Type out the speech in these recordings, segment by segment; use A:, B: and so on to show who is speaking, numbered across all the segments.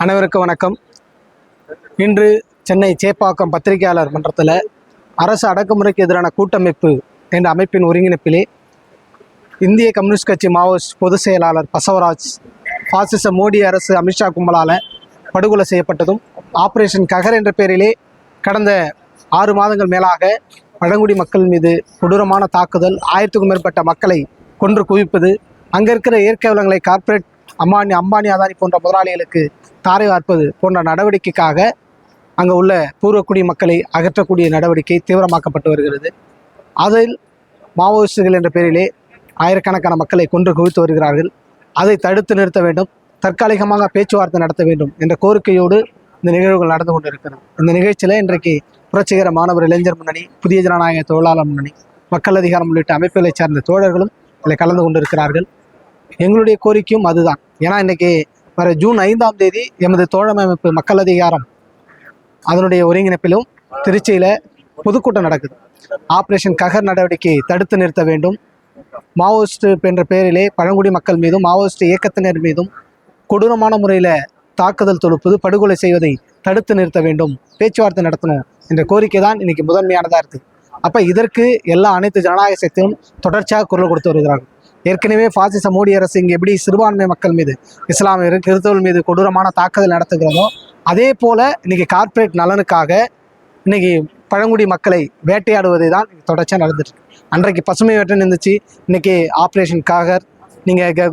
A: அனைவருக்கும் வணக்கம். இன்று சென்னை சேப்பாக்கம் பத்திரிகையாளர் மன்றத்தில் அரசு அடக்குமுறைக்கு எதிரான கூட்டமைப்பு என்ற அமைப்பின் ஒருங்கிணைப்பிலே இந்திய கம்யூனிஸ்ட் கட்சி மாவோயிஸ்ட் பொதுச் செயலாளர் பசவராஜ் பாசிச மோடி அரசு அமித்ஷா கும்பலால் படுகொலை செய்யப்பட்டதும் ஆபரேஷன் ககர் என்ற பெயரிலே கடந்த ஆறு மாதங்கள் மேலாக பழங்குடி மக்கள் மீது கொடூரமான தாக்குதல் ஆயிரத்துக்கும் மேற்பட்ட மக்களை கொன்று குவிப்பது அங்கே இருக்கிற இயற்கை வளங்களை கார்ப்பரேட் அம்பானி அம்பானி அதானி போன்ற முதலாளிகளுக்கு தாரை வார்ப்பது போன்ற நடவடிக்கைக்காக அங்கே உள்ள பூர்வக்குடி மக்களை அகற்றக்கூடிய நடவடிக்கை தீவிரமாக்கப்பட்டு வருகிறது. அதில் மாவோயிஸ்டுகள் என்ற பெயரிலே ஆயிரக்கணக்கான மக்களை கொன்று குவித்து வருகிறார்கள். அதை தடுத்து நிறுத்த வேண்டும். தற்காலிகமாக பேச்சுவார்த்தை நடத்த வேண்டும் என்ற கோரிக்கையோடு இந்த நிகழ்வுகள் நடந்து கொண்டிருக்கிறது இந்த நிகழ்ச்சியில் இன்றைக்கு புரட்சிகர மாணவர் இளைஞர் முன்னணி புதிய ஜனநாயக தொழிலாளர் முன்னணி மக்கள் அதிகாரம் உள்ளிட்ட அமைப்புகளைச் சார்ந்த தோழர்களும் இதில் கலந்து கொண்டிருக்கிறார்கள். எங்களுடைய கோரிக்கையும் அதுதான். ஏன்னா இன்னைக்கு வர ஜூன் ஐந்தாம் தேதி எமது தோழமைப்பு அமைப்பு மக்கள் அதிகாரம் அதனுடைய ஒருங்கிணைப்பிலும் திருச்சியில் பொதுக்கூட்டம் நடக்குது. ஆப்ரேஷன் ககர் நடவடிக்கையை தடுத்து நிறுத்த வேண்டும். மாவோயிஸ்ட் என்ற பெயரிலே பழங்குடி மக்கள் மீதும் மாவோயிஸ்ட் இயக்கத்தினர் மீதும் கொடூரமான முறையில் தாக்குதல் தொடுப்பது படுகொலை செய்வதை தடுத்து நிறுத்த வேண்டும். பேச்சுவார்த்தை நடத்தணும் என்ற கோரிக்கை தான் இன்னைக்கு முதன்மையானதாக இருக்குது அப்போ இதற்கு எல்லா அனைத்து ஜனநாயக சக்தியும் தொடர்ச்சியாக குரல் கொடுத்து வருகிறார்கள். ஏற்கனவே பாசிச மோடி அரசு இங்கே எப்படி சிறுபான்மை மக்கள் மீது இஸ்லாமியர் கிறிஸ்தவர்கள் மீது கொடூரமான தாக்குதல் நடத்துகிறதோ அதே போல் இன்னைக்கு கார்ப்பரேட் நலனுக்காக இன்னைக்கு பழங்குடி மக்களை வேட்டையாடுவதை தான் தொடர்ச்சியாக நடந்துட்டு அன்றைக்கு பசுமை வேட்டன் இருந்துச்சு இன்றைக்கி ஆப்ரேஷன் காகர் நீங்கள்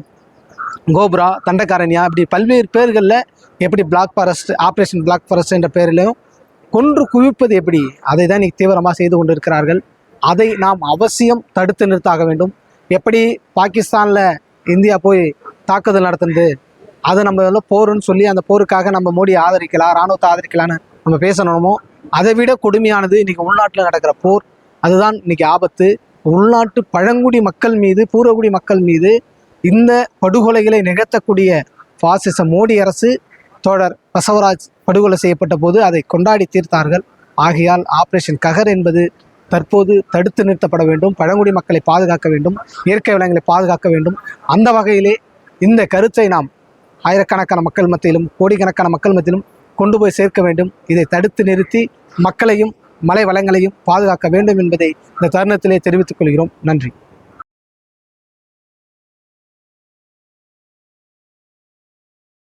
A: கோபுரா தண்டக்காரண்யா இப்படி பல்வேறு பேர்களில் எப்படி black forest operation black forest என்ற பேரிலும் கொன்று குவிப்பது எப்படி அதை தான் இன்னைக்கு தீவிரமாக செய்து கொண்டிருக்கிறார்கள். அதை நாம் அவசியம் தடுத்து நிறுத்தாக வேண்டும். எப்படி பாகிஸ்தானில் இந்தியா போய் தாக்குதல் நடத்துனது அதை நம்ம எல்லாம் போருன்னு சொல்லி அந்த போருக்காக நம்ம மோடி ஆதரிக்கலாம் இராணுவத்தை ஆதரிக்கலான்னு நம்ம பேசணுமோ அதை விட கொடுமையானது இன்றைக்கி உள்நாட்டில் நடக்கிற போர். அதுதான் இன்றைக்கி ஆபத்து. உள்நாட்டு பழங்குடி மக்கள் மீது பூர்வகுடி மக்கள் மீது இந்த படுகொலைகளை நிகழ்த்தக்கூடிய பாசிச மோடி அரசு தோழர் பசவராஜ் படுகொலை செய்யப்பட்ட போது அதை கொண்டாடி தீர்த்தார்கள். ஆகையால் ஆபரேஷன் ககர் என்பது தற்போது தடுத்து நிறுத்தப்பட வேண்டும் பழங்குடி மக்களை பாதுகாக்க வேண்டும் இயற்கை வளங்களை பாதுகாக்க வேண்டும். அந்த வகையிலே இந்த கருத்தை நாம் ஆயிரக்கணக்கான மக்கள் மத்தியிலும் கோடிக்கணக்கான மக்கள் மத்தியிலும் கொண்டு போய் சேர்க்க வேண்டும். இதை தடுத்து நிறுத்தி மக்களையும் மலை வளங்களையும் பாதுகாக்க வேண்டும் என்பதை இந்த தருணத்திலே தெரிவித்துக் கொள்கிறோம். நன்றி.